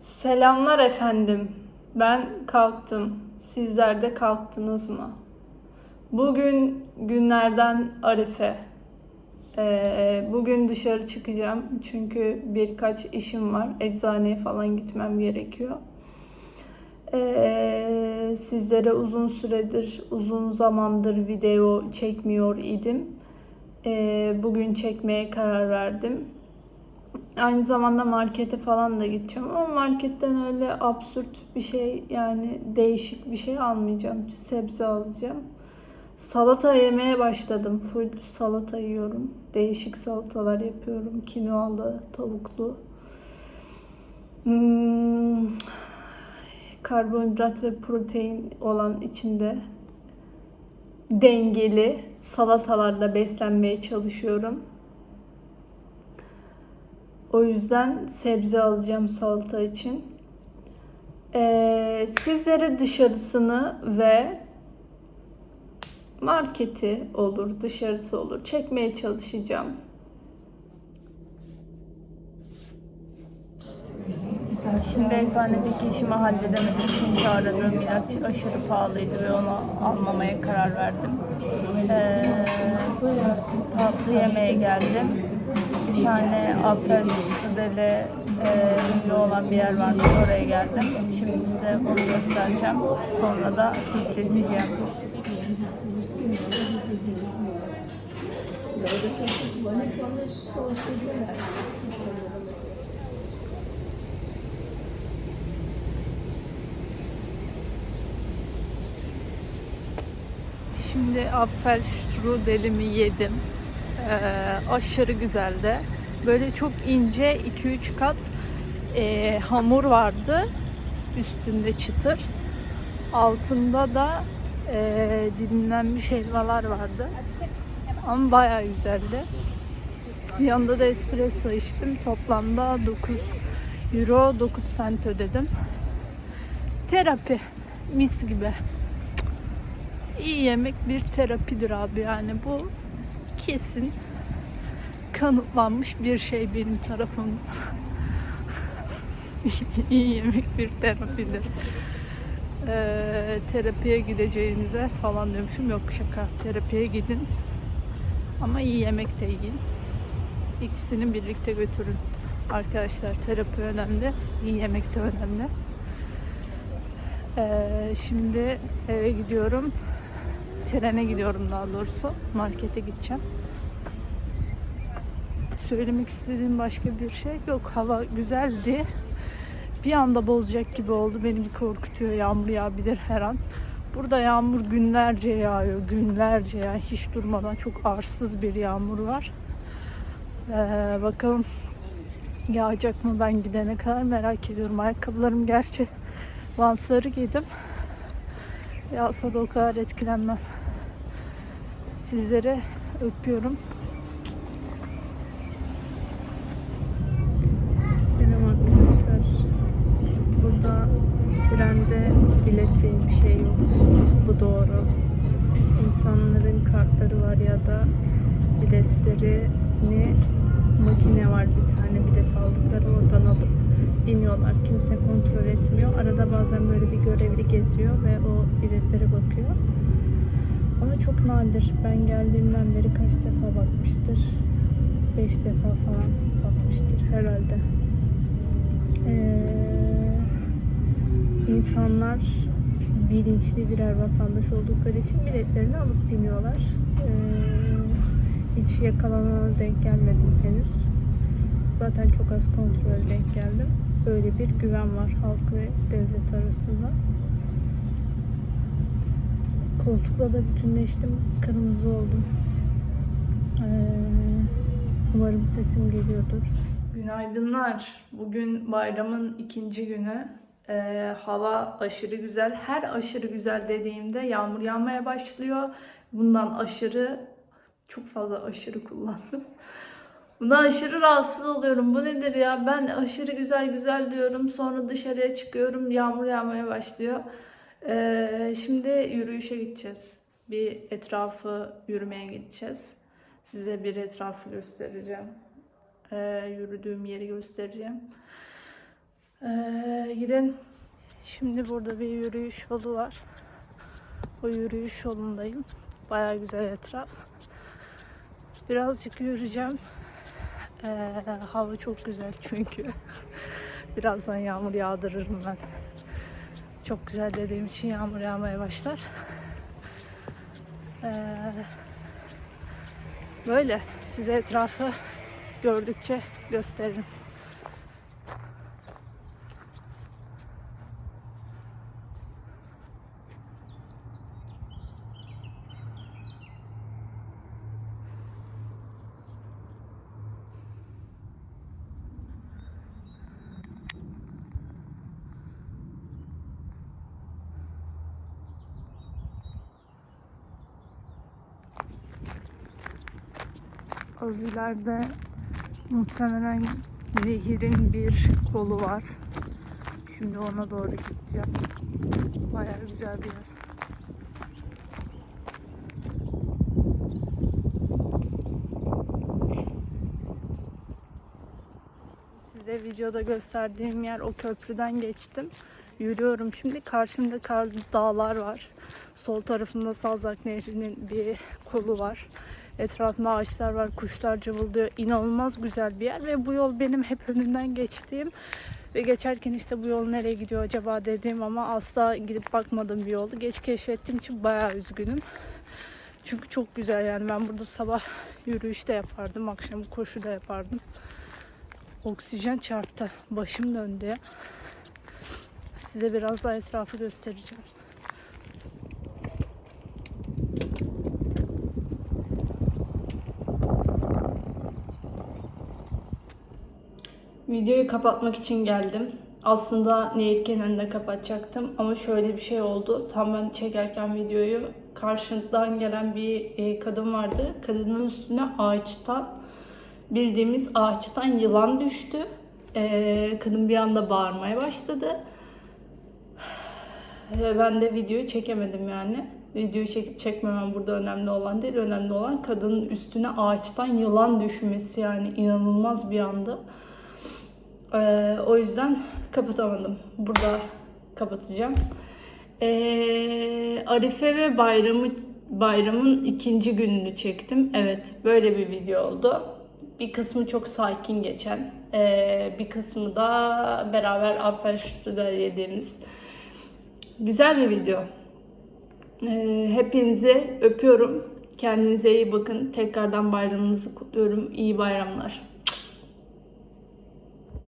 Selamlar efendim. Ben kalktım. Sizler de kalktınız mı? Bugün günlerden Arife. Ee, bugün dışarı çıkacağım çünkü birkaç işim var. Eczaneye falan gitmem gerekiyor. Ee, sizlere uzun süredir, uzun zamandır video çekmiyor idim. Ee, bugün çekmeye karar verdim. Aynı zamanda markete falan da gideceğim ama marketten öyle absürt bir şey yani değişik bir şey almayacağım. Sebze alacağım. Salata yemeye başladım. Full salata yiyorum. Değişik salatalar yapıyorum. Kinoalı, tavuklu. Hmm, karbonhidrat ve protein olan içinde dengeli salatalarla beslenmeye çalışıyorum. O yüzden sebze alacağım salata için. Ee, sizlere dışarısını ve marketi olur, dışarısı olur çekmeye çalışacağım. Şimdi eczanedeki işimi halledemedim çünkü aradığım ilaç aşırı pahalıydı ve onu almamaya karar verdim. Ee, tatlı yemeye geldim. Bir tane Apfel Strudeli e, ünlü olan bir yer varmış oraya geldim. Şimdi size onu göstereceğim. Sonra da üfleteceğim. Şimdi Apfel Strudel'imi yedim. Ee, aşırı güzeldi. Böyle çok ince 2-3 kat e, hamur vardı. Üstünde çıtır. Altında da e, dilimlenmiş helvalar vardı. Ama bayağı güzeldi. Yanda da espresso içtim. Toplamda 9 euro 9 sent ödedim. Terapi. Mis gibi. İyi yemek bir terapidir abi yani bu kesin kanıtlanmış bir şey benim tarafımdan. İyi yemek bir terapidir. Ee, terapiye gideceğinize falan diyormuşum. Yok şaka. Terapiye gidin. Ama iyi yemek de yiyin. İkisini birlikte götürün. Arkadaşlar terapi önemli. iyi yemek de önemli. Ee, şimdi eve gidiyorum. Trene gidiyorum daha doğrusu. Markete gideceğim. Söylemek istediğim başka bir şey yok. Hava güzeldi. Bir anda bozacak gibi oldu. Beni bir korkutuyor. Yağmur yağabilir her an. Burada yağmur günlerce yağıyor. Günlerce yani hiç durmadan çok arsız bir yağmur var. Ee, bakalım yağacak mı ben gidene kadar merak ediyorum. Ayakkabılarım gerçi vansları giydim. Yağsa da o kadar etkilenmem. Sizlere öpüyorum. Selam arkadaşlar. Burada trende bilet diye bir şey yok. Bu doğru. İnsanların kartları var ya da biletlerini makine var bir tane bilet aldıkları oradan alıp biniyorlar. Kimse kontrol etmiyor. Arada bazen böyle bir görevli geziyor ve o biletlere bakıyor. Ama çok nadir. Ben geldiğimden beri kaç defa bakmıştır? Beş defa falan bakmıştır herhalde. Ee, insanlar bilinçli birer vatandaş oldukları için biletlerini alıp biniyorlar. Ee, hiç yakalanana denk gelmedim henüz. Zaten çok az kontrol denk geldim. Böyle bir güven var halk ve devlet arasında. Koltukla da bütünleştim. Kırmızı oldum. Ee, umarım sesim geliyordur. Günaydınlar. Bugün bayramın ikinci günü. Ee, hava aşırı güzel. Her aşırı güzel dediğimde yağmur yağmaya başlıyor. Bundan aşırı, çok fazla aşırı kullandım. Bundan aşırı rahatsız oluyorum. Bu nedir ya? Ben aşırı güzel güzel diyorum. Sonra dışarıya çıkıyorum. Yağmur yağmaya başlıyor. Ee, şimdi yürüyüşe gideceğiz. Bir etrafı yürümeye gideceğiz. Size bir etrafı göstereceğim. Ee, yürüdüğüm yeri göstereceğim. Ee, gidin. Şimdi burada bir yürüyüş yolu var. O yürüyüş yolundayım. Baya güzel etraf. Birazcık yürüyeceğim. Ee, hava çok güzel çünkü. Birazdan yağmur yağdırırım ben. Çok güzel dediğim için yağmur yağmaya başlar. Ee, böyle size etrafı gördükçe gösteririm. Az ileride muhtemelen nehirin bir kolu var. Şimdi ona doğru gideceğim. Bayağı güzel bir yer. Size videoda gösterdiğim yer o köprüden geçtim. Yürüyorum şimdi. Karşımda karlı dağlar var. Sol tarafımda Salzak Nehri'nin bir kolu var. Etrafında ağaçlar var, kuşlar cıvıldıyor. İnanılmaz güzel bir yer ve bu yol benim hep önünden geçtiğim ve geçerken işte bu yol nereye gidiyor acaba dediğim ama asla gidip bakmadığım bir yoldu. Geç keşfettiğim için bayağı üzgünüm. Çünkü çok güzel yani ben burada sabah yürüyüş de yapardım, akşam koşu da yapardım. Oksijen çarptı. Başım döndü. Size biraz daha etrafı göstereceğim. Videoyu kapatmak için geldim. Aslında nehir kenarında kapatacaktım ama şöyle bir şey oldu. Tam ben çekerken videoyu karşıdan gelen bir e, kadın vardı. Kadının üstüne ağaçtan bildiğimiz ağaçtan yılan düştü. E, kadın bir anda bağırmaya başladı. Ben de videoyu çekemedim yani. Videoyu çekip çekmemem burada önemli olan değil. Önemli olan kadının üstüne ağaçtan yılan düşmesi yani inanılmaz bir anda. Ee, o yüzden kapatamadım. Burada kapatacağım. Ee, Arife ve bayramı bayramın ikinci gününü çektim. Evet, böyle bir video oldu. Bir kısmı çok sakin geçen, ee, bir kısmı da beraber Apfelstrudel yediğimiz güzel bir video. Ee, hepinizi öpüyorum. Kendinize iyi bakın. Tekrardan bayramınızı kutluyorum. İyi bayramlar.